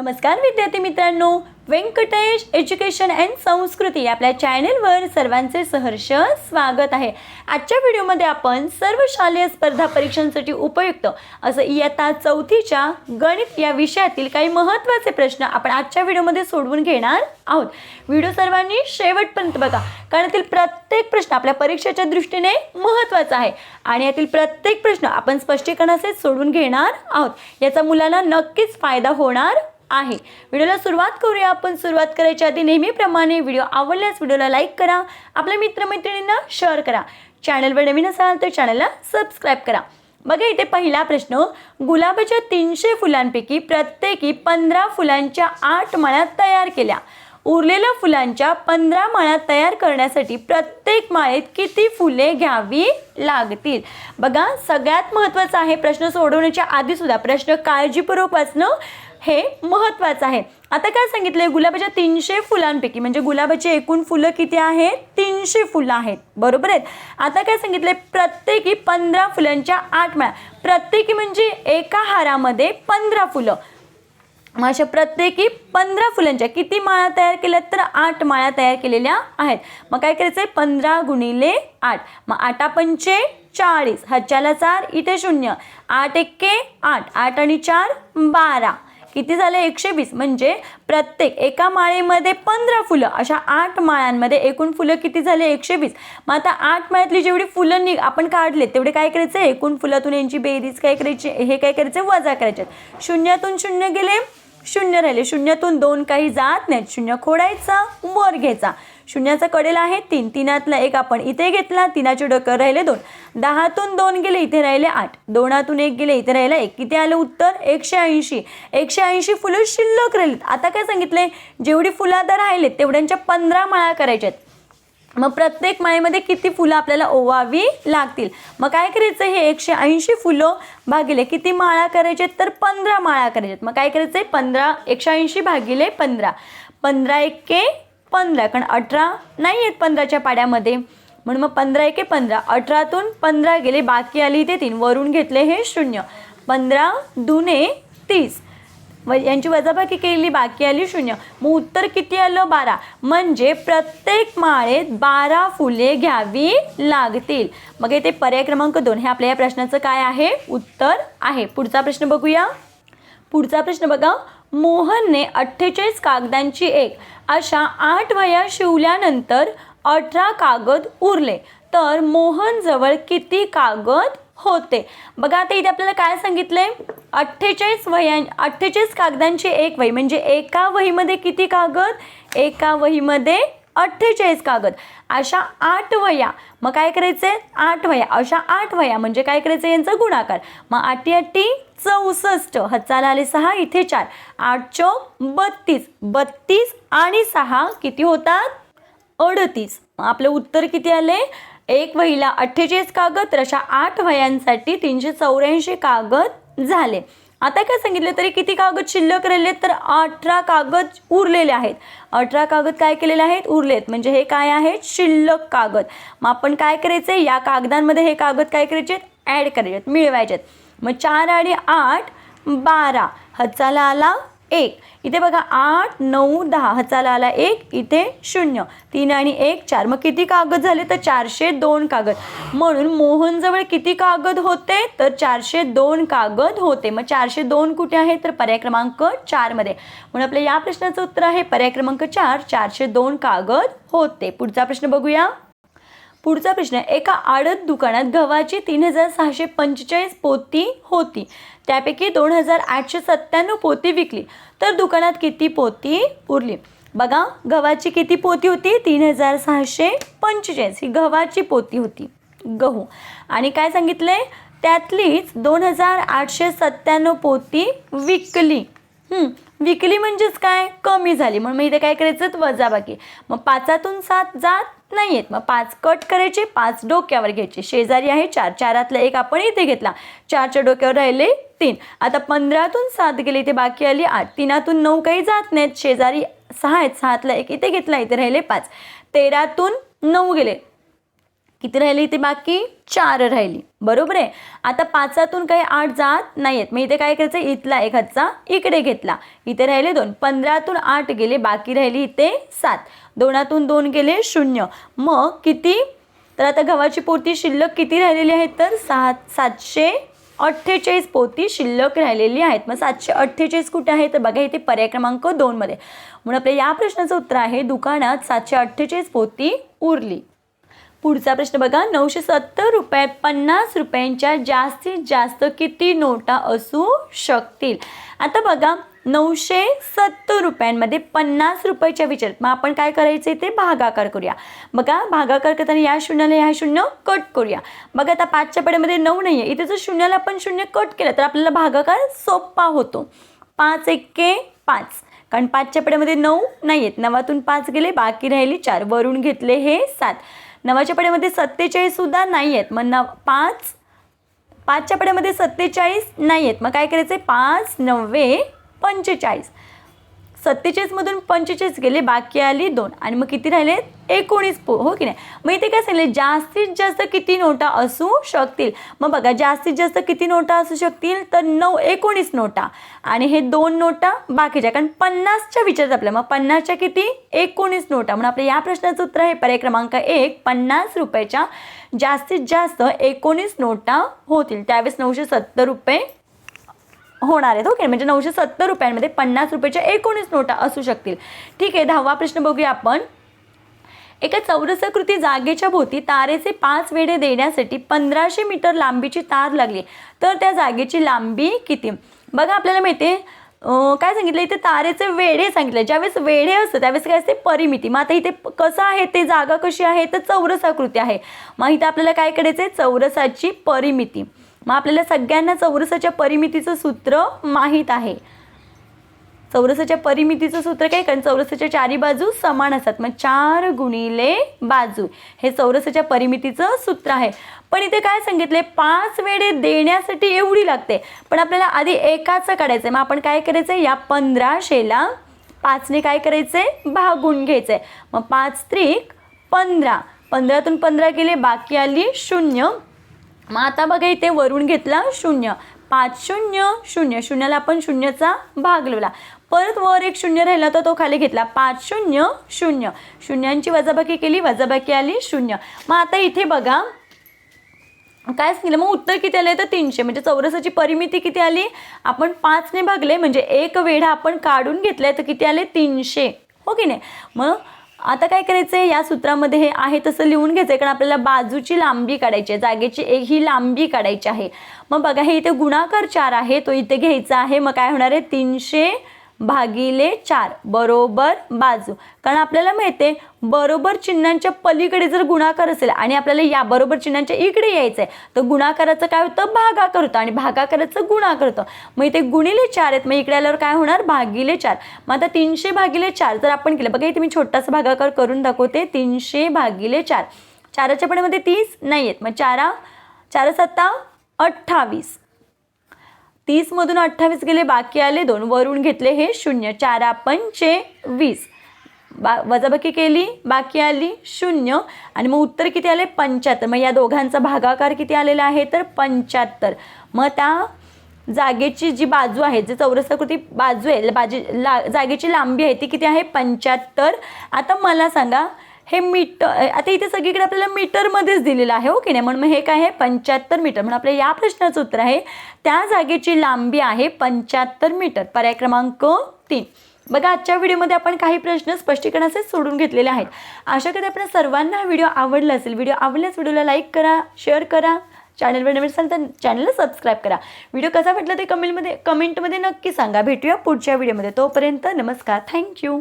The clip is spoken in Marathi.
नमस्कार विद्यार्थी मित्रांनो. व्यंकटेश एज्युकेशन अँड संस्कृती आपल्या चॅनेलवर सर्वांचे सहर्ष स्वागत आहे. आजच्या व्हिडिओमध्ये आपण सर्व शालेय स्पर्धा परीक्षांसाठी उपयुक्त असं इयत्ता चौथीच्या गणित या विषयातील काही महत्त्वाचे प्रश्न आपण आजच्या व्हिडिओमध्ये सोडवून घेणार आहोत. व्हिडिओ सर्वांनी शेवटपर्यंत बघा. कारण यातील प्रत्येक प्रश्न आपल्या परीक्षेच्या दृष्टीने महत्त्वाचा आहे. आणि यातील प्रत्येक प्रश्न आपण स्पष्टीकरणाचे सोडवून घेणार आहोत. याचा मुलांना नक्कीच फायदा होणार आहे. व्हिडिओला सुरुवात करूया. आपण सुरुवात करायच्या आधी नेहमीप्रमाणे व्हिडिओ आवडल्यास व्हिडिओला लाईक करा. आपल्या मित्रमैत्रिणींना शेअर करा. चॅनलवर नवीन असाल तर चॅनलला सबस्क्राईब करा. बघा इथे पहिला प्रश्न. गुलाबाच्या तीनशे फुलांपैकी प्रत्येकी पंधरा फुलांच्या आठ माळ्या तयार केल्या. उरलेल्या फुलांच्या पंधरा माळ्या तयार करण्यासाठी प्रत्येक माळेत किती फुले घ्यावी लागतील? बघा सगळ्यात महत्त्वाचं आहे प्रश्न सोडवण्याच्या आधीसुद्धा. प्रश्न काळजीपूर्वक वाचणं. हे महत्त्वाचं आहे. आता काय सांगितलंय? गुलाबाच्या तीनशे फुलांपैकी म्हणजे गुलाबाची एकूण फुलं किती आहेत? तीनशे फुलं आहेत. बरोबर आहेत आता काय सांगितलंय? प्रत्येकी पंधरा फुलांच्या आठ माळा. प्रत्येकी म्हणजे एका हारामध्ये पंधरा फुलं. मग अशा प्रत्येकी पंधरा फुलांच्या किती माळा तयार केल्यात? तर आठ माळा तयार केलेल्या आहेत. मग काय करायचं आहे पंधरा गुणिले आठ. मग आठा पंचे चाळीस. हच्च्याला चार इथे शून्य. आठ एक्के आठ. आठ आणि चार बारा. किती झाले? एकशे वीस म्हणजे प्रत्येक एका माळेमध्ये पंधरा फुलं. अशा आठ माळ्यांमध्ये एकूण फुलं किती झाले? एकशे वीस मग आता आठ माळ्यातली जेवढी फुलं निघ आपण काढले तेवढे काय करायचं? एकूण फुलातून यांची बेरीज काय करायची? हे काय करायचं? वजा करायचे. शून्यातून शून्य गेले शून्य राहिले. शून्यातून दोन काही जात नाहीत. शून्य खोडायचा वर घ्यायचा. शून्याचा कडेला आहे तीन तिनातला एक आपण इथे घेतला तिनाचे डोकं राहिले दोन. दहातून दोन गेले इथे राहिले आठ. दोनातून एक गेले इथे राहिला एक. किती आलं उत्तर एकशे ऐंशी. एकशे ऐंशी फुलं शिल्लक राहिलीत. आता काय सांगितलंय? जेवढी फुलं आता राहिलेत तेवढ्यांच्या पंधरा माळा करायच्यात मग प्रत्येक माळेमध्ये किती फुलं आपल्याला ओवावी लागतील? मग काय करायचं? हे एकशे ऐंशी फुलं भागिले किती माळा करायचे तर पंधरा माळा करायच्यात मग काय करायचं आहे पंधरा एकशे ऐंशी भागिले पंधरा. पंधरा एके पंधरा कारण अठरा नाही आहेत पंधराच्या पाड्यामध्ये. म्हणून मग पंधरा एके पंधरा. अठरातून पंधरा गेले बाकी आली ते तीन. वरून घेतले हे शून्य. पंधरा दुने तीस. व यांची वजाबाकी केली बाकी आली शून्य. मग उत्तर किती आलं? बारा. म्हणजे प्रत्येक माळेत बारा फुले घ्यावी लागतील. मग येथे पर्याय क्रमांक दोन. हे आपल्या या प्रश्नाचं काय आहे? उत्तर आहे. पुढचा प्रश्न बघूया. पुढचा प्रश्न बघा. मोहनने अठ्ठेचाळीस कागदांची एक अशा आठ वया शिवल्यानंतर अठरा कागद उरले. तर मोहनजवळ किती कागद होते? बघा आता इथे आपल्याला काय सांगितलंय? अठ्ठेचाळीस वह्या अठ्ठेचाळीस कागदांची एक वही. म्हणजे एका वहीमध्ये किती कागद? एका वहीमध्ये अठ्ठेचाळीस कागद. अशा आठ वया मग काय करायचे? आठ वया अशा आठ वया म्हणजे काय करायचं? यांचा गुणाकार. मग आठी आठी चौसष्ट. हचाला आले सहा इथे चार. आठ चौक बत्तीस. बत्तीस आणि सहा किती होतात? अडतीस. मग आपलं उत्तर किती आले? एक वहीला अठ्ठेचाळीस कागद तर अशा आठ वयांसाठी तीनशे चौऱ्याऐंशी कागद झाले. आता काय सांगितलं तरी किती कागद शिल्लक राहिले तर अठरा कागद उरलेले आहेत. अठरा कागद काय केलेले आहेत? उरलेत. म्हणजे हे काय आहेत शिल्लक कागद. मग आपण काय करायचं या कागदांमध्ये हे कागद काय करायचे ॲड करायचे मिळवायचे मग चार आणि आठ बारा. हजाला आला एक. इथे बघा आठ नऊ दहा. हचाला आला एक इथे शून्य. तीन आणि एक चार. मग किती कागद झाले? तर चारशे दोन कागद. म्हणून मोहनजवळ किती कागद होते? तर चारशे दोन कागद होते. मग चारशे दोन कुठे आहे? तर पर्याय क्रमांक चारमध्ये म्हणून आपल्या या प्रश्नाचं उत्तर आहे पर्याय क्रमांक चार. चारशे दोन कागद होते. पुढचा प्रश्न बघूया. पुढचा प्रश्न एका आडत दुकानात गव्हाची तीन हजार सहाशे पंचेचाळीस पोती होती. त्यापैकी दोन हजार आठशे सत्त्याण्णव पोती विकली. तर दुकानात किती पोती उरली? बघा गव्हाची किती पोती होती? तीन हजार सहाशे पंचेचाळीस. ही गव्हाची पोती होती. गहू. आणि काय सांगितलंय? त्यातलीच दोन हजार आठशे सत्त्याण्णव पोती विकली. विकली म्हणजेच काय? कमी झाली. म्हणून मग इथे काय करायचं? वजाबाकी. मग पाचातून सात जात नाही आहेत मग पाच कट करायचे पाच डोक्यावर घ्यायचे. शेजारी आहे चार. चारातला एक आपण इथे घेतला. चारच्या डोक्यावर राहिले तीन. आता पंधरातून सात गेले इथे बाकी आली आठ. तीनातून नऊ काही जात नाहीत. शेजारी सहा आहेत. सहातला एक इथे घेतला इथे राहिले पाच. तेरातून नऊ गेले. किती राहिली इथे बाकी? चार राहिली. बरोबर आहे? आता पाचातून काही आठ जात नाही आहेत मग इथे काय करायचं? इथला एक हातचा इकडे घेतला. इथे राहिले दोन. पंधरातून आठ गेले. बाकी राहिली इथे सात. दोनातून दोन गेले शून्य. मग किती? तर आता गव्हाची पोती शिल्लक किती राहिलेली आहेत तर सात सातशे अठ्ठेचाळीस पोती शिल्लक राहिलेली आहेत. मग सातशे अठ्ठेचाळीस कुठे आहे? तर बघा इथे पर्याय क्रमांक दोनमध्ये म्हणून आपल्या या प्रश्नाचं उत्तर आहे दुकानात सातशे अठ्ठेचाळीस पोती उरली. पुढचा प्रश्न बघा. नऊशे सत्तर रुपयात पन्नास रुपयांच्या जास्तीत जास्त किती नोटा असू शकतील? आता बघा नऊशे सत्तर रुपयांमध्ये पन्नास रुपयाच्या विचार. मग आपण काय करायचं ते भागाकार करूया. बघा भागाकार करताना या शून्याला ह्या शून्य कट करूया. बघा आता पाचच्या पड्यामध्ये नऊ नाही आहे इथे जर शून्याला आपण शून्य कट केलं तर आपल्याला भागाकार सोपा होतो. पाच एक्के पाच. कारण पाचच्या पड्यामध्ये नऊ नाही आहेत नवातून पाच गेले बाकी राहिली चार. वरून घेतले हे सात. नवाच्या पड्यामध्ये सत्तेचाळीस सुद्धा नाही आहेत मग नव पाच पाचच्या पड्यामध्ये सत्तेचाळीस नाही आहेत मग काय करायचं आहे पाच नव्वे पंचेचाळीस. सत्तेचाळीसमधून पंचेचाळीस गेले बाकी आली दोन. आणि मग किती राहिले? एकोणीस पो हो की नाही? मग इथे काय सांगितले? जास्तीत जास्त किती नोटा असू शकतील? मग बघा जास्तीत जास्त किती नोटा असू शकतील? तर नऊ एकोणीस नोटा. आणि हे दोन नोटा बाकीच्या कारण पन्नासच्या विचारत आपल्या मग पन्नासच्या किती? एकोणीस नोटा. म्हणून आपल्या या प्रश्नाचं उत्तर आहे पर्याय क्रमांक एक पन्नास रुपयाच्या जास्तीत जास्त एकोणीस नोटा होतील. त्यावेळेस नऊशे सत्तर रुपये होणार आहेत. ओके म्हणजे नऊशे सत्तर रुपयांमध्ये पन्नास रुपयाच्या एकोणीस नोटा असू शकतील. ठीक आहे दहावा प्रश्न बघूया आपण. एका चौरसाकृती जागेच्या भोवती तारेचे पाच वेढे देण्यासाठी पंधराशे मीटर लांबीची तार लागली. तर त्या जागेची लांबी किती? बघा आपल्याला माहिती आहे काय सांगितलं? इथे तारेचे वेढे सांगितले. ज्यावेळेस वेढे असतं त्यावेळेस काय असते? परिमिती. मग आता इथे कसं आहे? ते जागा कशी आहे? तर चौरसाकृती आहे. मग इथे आपल्याला काय करायचं आहे चौरसाची परिमिती. मग आपल्याला सगळ्यांना चौरसाच्या परिमितीचं सूत्र माहीत आहे. चौरसाच्या परिमितीचं सूत्र काय? कारण चौरसाच्या चारी बाजू समान असतात. मग चार गुणिले बाजू हे चौरसाच्या परिमितीचं सूत्र आहे. पण इथे काय सांगितले पाच वेळे देण्यासाठी एवढी लागते. पण आपल्याला आधी एकाचं काढायचं आहे मग आपण काय करायचं आहे या पंधराशेला पाचने काय करायचं आहे भागून घ्यायचं आहे मग पाच त्रिक पंधरा. पंधरातून पंधरा गेले बाकी आली शून्य. मग आता बघा इथे वरून घेतला शून्य. पाच शून्य शून्य. शून्याला आपण शून्यचा भाग लावला. परत वर एक शून्य राहिला तर तो खाली घेतला. पाच शून्य शून्य. शून्यांची वजाबाकी केली वजाबाकी आली शून्य. मग आता इथे बघा. काय सांगितलं? मग उत्तर किती आलं तर तीनशे. म्हणजे चौरसाची परिमिती किती आली? आपण पाचने भागले. म्हणजे एक वेढा आपण काढून घेतलाय तर किती आले? तीनशे. हो की नाही? मग आता काय करायचं आहे या सूत्रामध्ये हे आहे तसं लिहून घ्यायचं आहे कारण आपल्याला बाजूची लांबी काढायची आहे जागेची एक ही लांबी काढायची आहे. मग बघा हे इथे गुणाकार चार आहे तो इथे घ्यायचा आहे. मग काय होणार आहे? तीनशे भागिले चार बरोबर बाजू. कारण आपल्याला माहिती आहे बरोबर चिन्हांच्या पलीकडे जर गुणाकार असेल आणि आपल्याला या बरोबर चिन्हांच्या इकडे यायचं आहे तर गुणाकाराचं काय होतं? भागाकार होतं आणि भागाकाराचं गुणाकार होतं. मग इथे गुणिले चार आहेत मग इकडे आल्यावर काय होणार? भागिले चार. मग आता तीनशे भागिले चार जर आपण केलं बघा इथे मी छोटासा भागाकार करून दाखवते. तीनशे भागिले चार. चाराच्या पणामध्ये तीस नाही आहेत मग चारा चार सत्ता अठ्ठावीस. तीसमधून अठ्ठावीस गेले बाकी आले दोन. वरून घेतले हे शून्य. चारा पंचे वीस. बा वजाबाकी केली बाकी आली शून्य. आणि मग उत्तर किती आले? पंच्याहत्तर. मग या दोघांचा भागाकार किती आलेला आहे? तर पंच्याहत्तर. मग त्या जागेची जी बाजू आहे जी चौरसाकृती बाजू आहे बाजी ला जागेची लांबी आहे ती किती आहे? पंच्याहत्तर. आता मला सांगा हे मीटर आता इथे सगळीकडे आपल्याला मीटरमध्येच दिलेलं आहे हो की नाही? म्हणून मग हे काय आहे? पंच्याहत्तर मीटर. म्हणून आपल्या या प्रश्नाचं उत्तर आहे त्या जागेची लांबी आहे पंच्याहत्तर मीटर पर्याय क्रमांक तीन. बघा आजच्या व्हिडिओमध्ये आपण काही प्रश्न स्पष्टीकरणाचे सोडून घेतलेले आहेत. अशा कधी आपण सर्वांना हा व्हिडिओ आवडला असेल. व्हिडिओ आवडल्यास व्हिडिओला लाईक करा शेअर करा चॅनलवर नवीन असाल तर चॅनलला सबस्क्राईब करा. व्हिडिओ कसा वाटला ते कमेंटमध्ये कमेंटमध्ये नक्की सांगा. भेटूया पुढच्या व्हिडिओमध्ये. तोपर्यंत नमस्कार. थँक्यू.